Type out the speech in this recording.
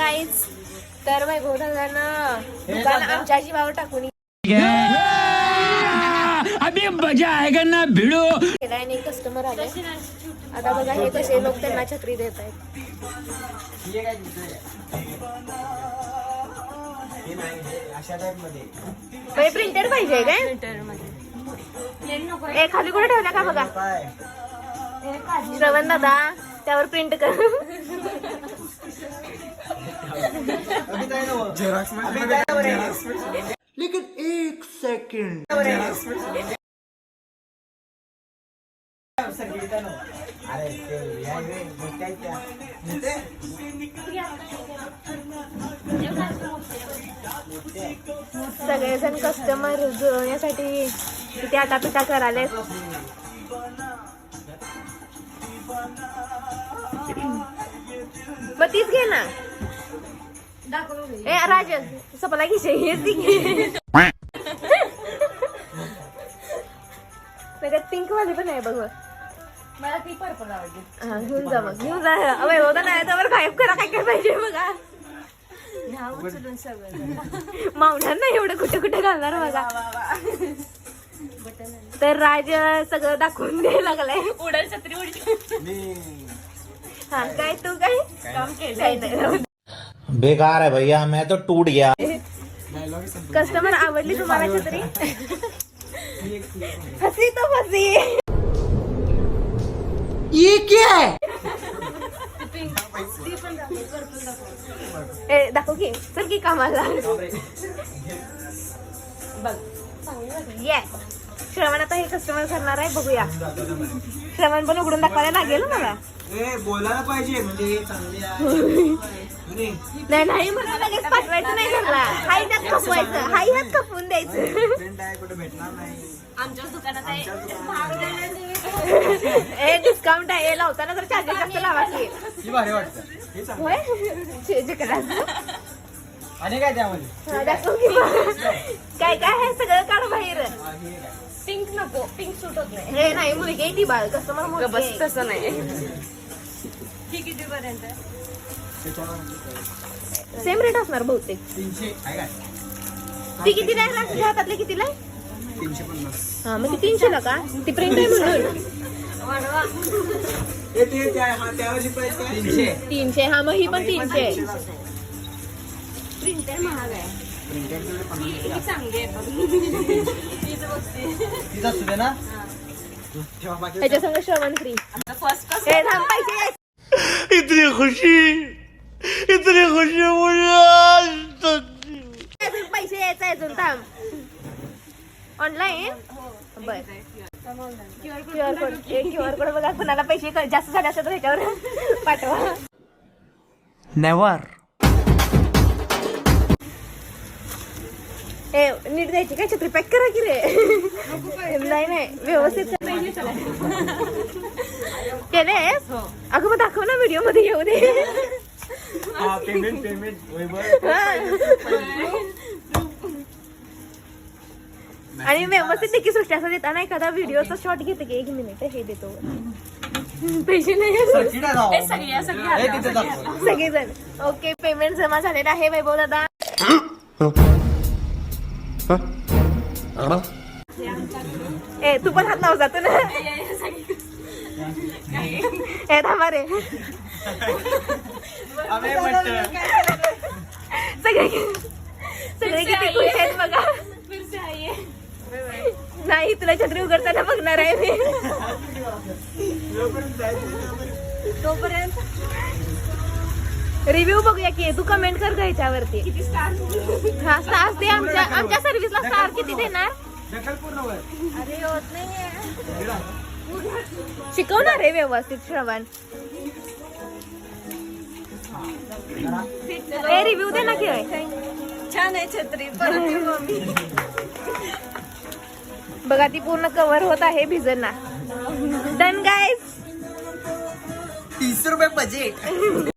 Guys तर वैभव दादानं दुकान आमच्या जीवावर टाकून अभी मजा आएगा ना भिड़ो. केलाय आणि कस्टमर आले. आता बघा हे कसे लोक त्यांना छत्री देत आहेत. प्रिंटेड पाहिजे काय? ए खाली कुठे ठेवल्या का बघा? श्रवण दादा त्यावर प्रिंट कर. लेकिन एक सेकंड सगळेजण कस्टमर जुळवण्यासाठी तिथे आटापिटा करायला मग तीच घे ना. ए राजन सपला घे त्याच्यात पिंक वाली पण आहे बघ. मला ती पर्पल आवडली. हा घेऊन जा मग घेऊन जा. अवे होता नाही तर गायब करा काय काय पाहिजे बघा. ह्या उचलून सगळं मावणार एवढं कुठे कुठे घालणार बघा. तर राज सगळं दाखवून द्यायला लागलाय. उडल छत्री उडली. हा काय तू काय? काम नाही. बेकार है भैया मैं तो टूट गया। कस्टमर आवडली तुम्हाला छत्री हसी तो फसी. ये क्या है? ए दाखव की चल की कामाला. येस श्रवण आता हे कस्टमर करणार आहे बघूया. श्रवण पण उघडून दाखवायला लागेल ना मला. ए बोलायला पाहिजे म्हणजे हे चांगले आहे. नाही नाही मला लगेच पाठवायचं नाही त्यात खपवायचं. हाय ह्यात खपवून द्यायचं. फ्रेंड आहे कुठे भेटणार नाही. आमच्याच दुकानात आहे. ए डिस्काउंट आहे. लावताना तर चार्जेस जास्त लावा की. ही भारी वाटतं. हे चांगलं. होय? जे- जे करा. आणि काय त्यामध्ये? हा, दाखव की. काय काय आहे? सगळं काढ बाहेर. पिंक नको. पिंक सूट होत नाही. हे नाही मुलगी आहे ती बाळ. कस्टमर बस तसं नाही. सेम रेट असणार बहुतेक. तीनशे आहे काय? ती किती नाही लागते हातातले कितीला आहे? तीनशे पन्नास. हा मग ती तीनशे ला का? ती प्रिंट आहे म्हणून. हा तीनशे. तीनशे हा मग ही पण तीनशे आहे. प्रिंटर महाग आहे. प्रिंटेड तुझे पन्नास ही ही चांगली आहे बघ हीच बघते. तीच असू दे ना ठेवा बाकी ह्याच्या संग श्रवण फ्री फर्स्ट पैसे. इतनी खुशी इतनी खुशी मुझे आज तक अजून पैसे यायचे अजून थांब. ऑनलाईन बर. क्यूआर कोड क्यूआर कोड बघा कुणाला पैसे क- जास्त झाले असेल तर ह्याच्यावर पाठवा. नेवर ए नीट द्यायची काय छत्री? पॅक करा की रे? नाही नाही व्यवस्थित. केलेस अगं मग व्हिडिओमध्ये येऊ दे. पेमेंट पेमेंट वैभव आणि व्यवस्थित देखील सृष्टी असं देताना एखादा व्हिडिओचा शॉट घेते की एक मिनिट हे देतो. पैसे नाही. सगळेजण. ओके पेमेंट जमा झालेला आहे वैभव दादा. ए तू पण हात लाव जातो ना. ए थांबा रे. आम्ही म्हणतो. सगळे सगळे किती खुश आहेत बघा. फिरसे आहे. नाही तुला छत्री उघडताना बघणार आहे मी. तोपर्यंत रिव्ह्यू बघूया की तू कमेंट कर का स्टार हा स्टार दे आमच्या आमच्या सर्व्हिसला स्टार किती देणार? अरे होत शिकवणार आहे व्यवस्थित श्रवण. ए रिव्ह्यू दे ना की. छान आहे छत्री बघा ती पूर्ण कव्हर होत आहे भिजना डन गाईज तीस रुपये बजेट